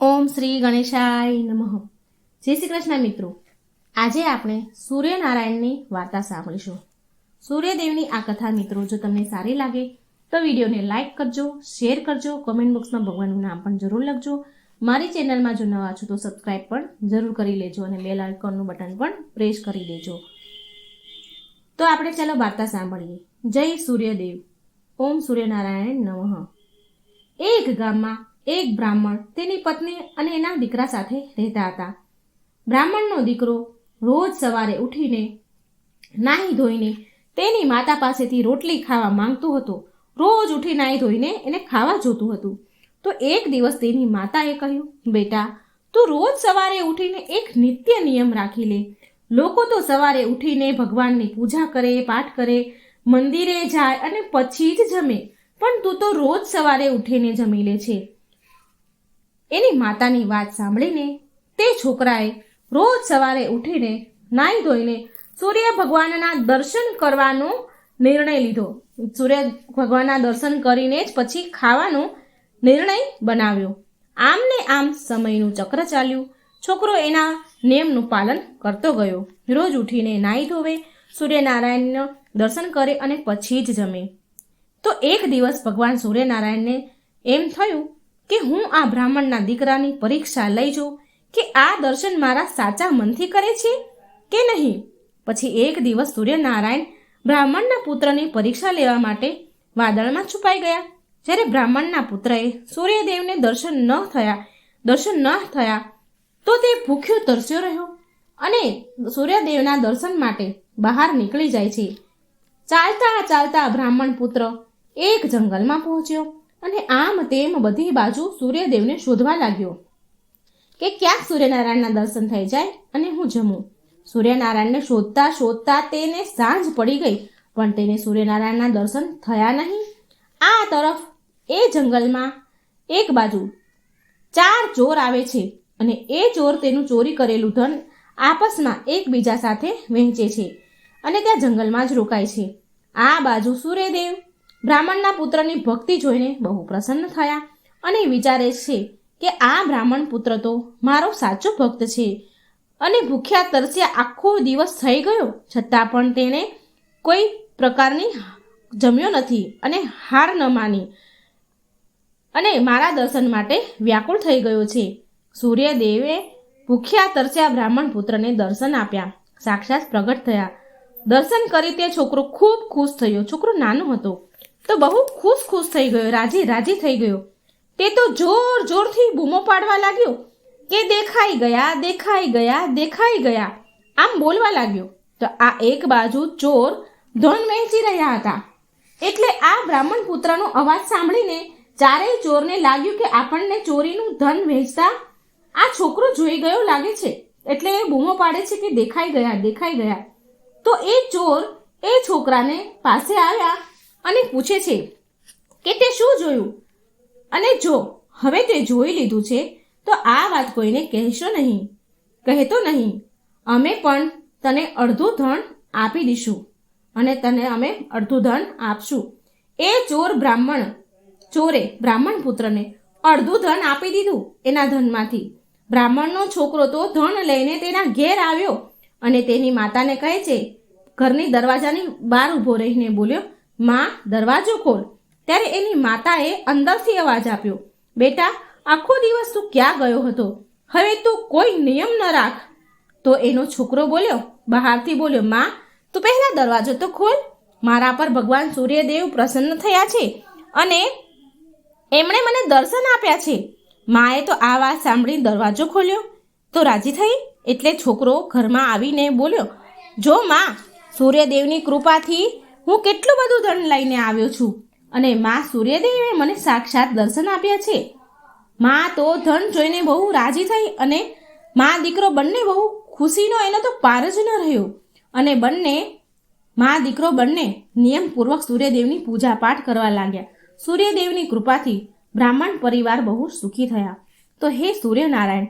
ઓમ શ્રી ગણેશાય નમઃ. જય શ્રી કૃષ્ણ મિત્રો. આજે આપણે સૂર્યનારાયણની વાર્તા સાંભળીશું. સૂર્યદેવની આ કથા મિત્રો, જો તમને સારી લાગે, તો વિડીયોને લાઈક કરજો, શેર કરજો, કોમેન્ટ બોક્સમાં ભગવાનનું નામ પણ જરૂર લખજો. મારી ચેનલમાં જો નવા છો તો સબસ્ક્રાઈબ પણ જરૂર કરી લેજો અને બેલ આઇકોનનું બટન પણ પ્રેસ કરી દેજો. તો આપણે ચાલો વાર્તા સાંભળીએ. જય સૂર્યદેવ. ઓમ સૂર્યનારાયણ નમઃ. એક ગામમાં એક બ્રાહ્મણ તેની પત્ની અને એના દીકરા સાથે રહેતા હતા. બ્રાહ્મણનો દીકરો રોજ સવારે ઉઠીને નાહી ધોઈને તેની માતા પાસેથી રોટલી ખાવા માંગતો હતો. રોજ ઉઠી નાહી ધોઈને એને ખાવા જોતું હતું. તો એક દિવસ તેની માતાએ કહ્યું, બેટા, તું રોજ સવારે ઉઠીને એક નિત્ય નિયમ રાખી લે. લોકો તો સવારે ઉઠીને ભગવાનની પૂજા કરે, પાઠ કરે, મંદિરે જાય અને પછી જ જમે. પણ તું તો રોજ સવારે ઉઠીને જમી લે છે. એની માતાની વાત સાંભળીને તે છોકરાએ રોજ સવારે ઉઠીને નાહી ધોઈને સૂર્ય ભગવાનના દર્શન કરવાનો નિર્ણય લીધો. સૂર્ય ભગવાનના દર્શન કરીને જ પછી ખાવાનો નિર્ણય બનાવ્યો. આમ ને આમ સમયનું ચક્ર ચાલ્યું. છોકરો એના નિયમનું પાલન કરતો ગયો. રોજ ઉઠીને નાહી ધોવે, સૂર્યનારાયણનું દર્શન કરે અને પછી જ જમે. તો એક દિવસ ભગવાન સૂર્યનારાયણને એમ થયું કે હું આ બ્રાહ્મણના દીકરાની પરીક્ષા લઈ જાઉં કે આ દર્શન મારા સાચા મનથી કરે છે કે નહીં? પછી એક દિવસ સૂર્યનારાયણ બ્રાહ્મણના પુત્રની પરીક્ષા લેવા માટે વાદળમાં છુપાઈ ગયા. જ્યારે બ્રાહ્મણના પુત્રએ સૂર્યદેવને દર્શન ન થયા, દર્શન ન થયા, તો તે ભૂખ્યો તરસ્યો રહ્યો અને સૂર્યદેવના દર્શન માટે બહાર નીકળી જાય છે. ચાલતા ચાલતા બ્રાહ્મણ પુત્ર એક જંગલમાં પહોંચ્યો. અને આમ તેમ બધી બાજુ સૂર્યદેવને શોધવા લાગ્યો કે ક્યાંક સૂર્યનારાયણના દર્શન થઈ જાય અને હું જમું? સૂર્યનારાયણને શોધતા શોધતા તેને સાંજ પડી ગઈ, પણ તેને સૂર્યનારાયણના દર્શન થયા નહીં. આ તરફ એ જંગલમાં એક બાજુ ચાર ચોર આવે છે અને એ ચોર તેનું ચોરી કરેલું ધન આપસમાં એકબીજા સાથે વહેંચે છે અને ત્યાં જંગલમાં જ રોકાય છે. આ બાજુ સૂર્યદેવ બ્રાહ્મણના પુત્રની ભક્તિ જોઈને બહુ પ્રસન્ન થયા અને વિચારે છે કે આ બ્રાહ્મણ પુત્ર તો મારો સાચો ભક્ત છે. અને ભૂખ્યા તરસ્યા આખો દિવસ થઈ ગયો, છતાં પણ તેણે કોઈ પ્રકારની જમ્યો નથી અને હાર ન માની અને મારા દર્શન માટે વ્યાકુળ થઈ ગયો છે. સૂર્યદેવે ભૂખ્યા તરસ્યા બ્રાહ્મણ પુત્રને દર્શન આપ્યા, સાક્ષાત પ્રગટ થયા. દર્શન કરી તે છોકરો ખૂબ ખુશ થયો. છોકરો નાનો હતો. તો બહુ ખુશ ખુશ થઈ ગયો, રાજી રાજી થઈ ગયો. તે તો જોર જોરથી બૂમો પાડવા લાગ્યો. કે દેખાઈ ગયા દેખાઈ ગયા દેખાઈ ગયા. આમ બોલવા લાગ્યો. તો આ એક બાજુ ચોર ધન વહેંચી રહ્યા હતા. એટલે આ બ્રાહ્મણ પુત્રનો અવાજ સાંભળીને ચારેય ચોરને લાગ્યું કે આપણને ચોરીનું ધન વહેંચતા આ છોકરો જોઈ ગયો લાગે છે. એટલે એ બૂમો પાડે છે કે દેખાઈ ગયા દેખાઈ ગયા. તો એ ચોર એ છોકરાને પાસે આવ્યા અને પૂછે છે કે તે શું જોયું? અને જો હવે તે જોઈ લીધું છે, તો આ વાત કોઈને કહેશો નહીં. કહેતો નહીં. અમે પણ તને અડધું ધન આપી દઈશું અને તને અમે અડધું ધન આપશું. એ ચોર બ્રાહ્મણ, ચોરે બ્રાહ્મણ પુત્રને અડધું ધન આપી દીધું એના ધનમાંથી. બ્રાહ્મણનો છોકરો તો ધન લઈને તેના ઘેર આવ્યો અને તેની માતાને કહે છે, ઘરની દરવાજાની બહાર ઊભો રહીને બોલ્યો માં, દરવાજો ખોલ. ત્યારે એની માતાએ અંદરથી અવાજ આપ્યો, બેટા, આખો દિવસ તું ક્યાં ગયો હતો? હવે તું કોઈ નિયમ ન રાખ. તો એનો છોકરો બોલ્યો, બહારથી બોલ્યો, માં, તું પહેલા દરવાજો તો ખોલ. મારા પર ભગવાન સૂર્યદેવ પ્રસન્ન થયા છે અને એમણે મને દર્શન આપ્યા છે. માએ તો આ વાત સાંભળી દરવાજો ખોલ્યો. તો રાજી થઈ? એટલે છોકરો ઘરમાં આવીને બોલ્યો, જો, માં, સૂર્યદેવની કૃપાથી હું કેટલું બધું ધન લઈને આવ્યો છું? અને મા સૂર્યદેવે મને સાક્ષાત દર્શન આપ્યા છે. માં તો ધન જોઈને બહુ રાજી થઈ અને મા દીકરો બંને બહુ ખુશીનો, એનો તો પાર જ ન રહ્યો. અને બંને, મા દીકરો બંને નિયમપૂર્વક સૂર્યદેવની પૂજા પાઠ કરવા લાગ્યા. સૂર્યદેવની કૃપાથી બ્રાહ્મણ પરિવાર બહુ સુખી થયા. તો હે સૂર્યનારાયણ,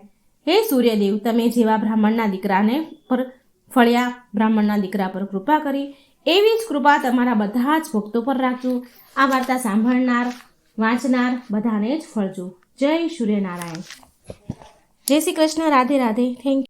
હે સૂર્યદેવ, તમે જેવા બ્રાહ્મણના દીકરાને પર ફળ્યા, બ્રાહ્મણના દીકરા પર કૃપા કરી એવી જ કૃપા તમારા બધા જ ભક્તો પર રાખજો. આ વાર્તા સાંભળનાર, વાંચનાર બધાને જ ફળજો. જય સૂર્યનારાયણ. જય શ્રી કૃષ્ણ. રાધે રાધે. થેન્ક